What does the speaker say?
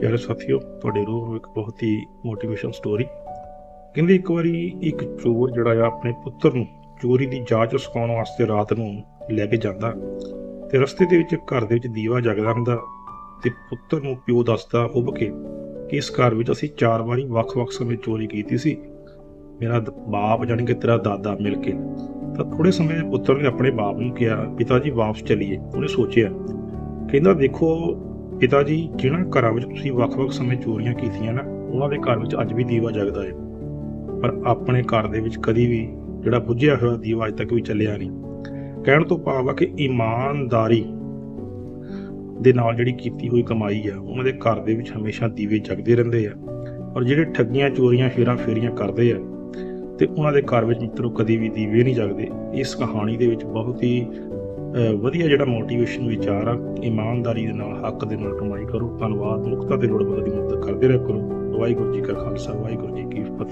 ਪਿਆਰੇ ਸਾਥੀਓ, ਤੁਹਾਡੇ ਰੂਹ ਨੂੰ ਇੱਕ ਬਹੁਤ ਹੀ ਮੋਟੀਵੇਸ਼ਨ ਸਟੋਰੀ ਕਹਿੰਦੇ ਇੱਕ ਵਾਰੀ ਇੱਕ ਚੋਰ ਜਿਹੜਾ ਆ ਆਪਣੇ ਪੁੱਤਰ ਨੂੰ ਚੋਰੀ ਦੀ ਜਾਂਚ ਸਿਖਾਉਣ ਵਾਸਤੇ ਰਾਤ ਨੂੰ ਲੈ ਕੇ ਜਾਂਦਾ ਤੇ ਰਸਤੇ ਦੇ ਵਿੱਚ ਘਰ ਦੇ ਵਿੱਚ ਦੀਵਾ ਜਗਦਾ ਹੁੰਦਾ ਤੇ ਪੁੱਤਰ ਨੂੰ ਪਿਓ ਦੱਸਦਾ ਉੱਭ ਕੇ ਕਿ ਇਸ ਘਰ ਵਿੱਚ ਅਸੀਂ ਚਾਰ ਵਾਰੀ ਵੱਖ-ਵੱਖ ਸਮੇਂ ਚੋਰੀ ਕੀਤੀ ਸੀ। ਮੇਰਾ ਬਾਪ ਜਾਣੀ ਕਿ ਤੇਰਾ ਦਾਦਾ ਮਿਲ ਕੇ। ਤਾਂ ਥੋੜੇ ਸਮੇਂ ਪੁੱਤਰ ਨੇ ਆਪਣੇ ਬਾਪ ਨੂੰ ਕਿਹਾ, ਪਿਤਾ ਜੀ ਵਾਪਸ ਚਲੀਏ। ਉਹਨੇ ਸੋਚਿਆ, ਕਹਿੰਦਾ ਦੇਖੋ ਪਿਤਾ ਜੀ ਜਿਹਨਾਂ ਘਰਾਂ ਵਿੱਚ ਤੁਸੀਂ ਵੱਖ-ਵੱਖ ਸਮੇਂ ਚੋਰੀਆਂ ਕੀਤੀਆਂ ਨਾ, ਉਹਨਾਂ ਦੇ ਘਰ ਵਿੱਚ ਅੱਜ ਵੀ ਦੀਵਾ ਜਗਦਾ ਹੈ ਪਰ ਆਪਣੇ ਘਰ ਦੇ ਵਿੱਚ ਕਦੀ ਵੀ ਜਿਹੜਾ ਬੁੱਝਿਆ ਹੋਇਆ ਦੀਵਾ ਅੱਜ ਤੱਕ ਵੀ ਚੱਲਿਆ ਨਹੀਂ। ਕਹਿਣ ਤੋਂ ਭਾਵ ਆ ਕਿ ਇਮਾਨਦਾਰੀ ਦੇ ਨਾਲ ਜਿਹੜੀ ਕੀਤੀ ਹੋਈ ਕਮਾਈ ਆ, ਉਹਨਾਂ ਦੇ ਘਰ ਦੇ ਵਿੱਚ ਹਮੇਸ਼ਾ ਦੀਵੇ ਜਗਦੇ ਰਹਿੰਦੇ ਆ। ਔਰ ਜਿਹੜੇ ਠੱਗੀਆਂ, ਚੋਰੀਆਂ ਫੇਰਾਂ ਫੇਰੀਆਂ ਕਰਦੇ ਆ, ਤੇ ਉਹਨਾਂ ਦੇ ਘਰ ਵਿੱਚ ਮਿੱਤਰੋ ਕਦੀ ਵੀ ਦੀਵੇ ਨਹੀਂ ਜਗਦੇ। ਇਸ ਕਹਾਣੀ ਦੇ ਵਿੱਚ ਬਹੁਤ ਹੀ ਵਧੀਆ ਜਿਹੜਾ ਮੋਟੀਵੇਸ਼ਨ ਵਿਚਾਰ ਆ ਇਮਾਨਦਾਰੀ ਦੇ ਨਾਲ, ਹੱਕ ਦੇ ਨਾਲ ਕਮਾਈ ਕਰੋ, ਧੰਨਵਾਦ, ਮੁਕਤਾ ਤੇ ਲੋੜਵੰਦ ਦੀ ਮਦਦ ਕਰਦੇ ਰਹਿ, ਕਰੋ। ਵਾਹਿਗੁਰੂ ਜੀ ਕਾ ਖਾਲਸਾ, ਵਾਹਿਗੁਰੂ ਜੀ ਕੀ ਫਤਿਹ।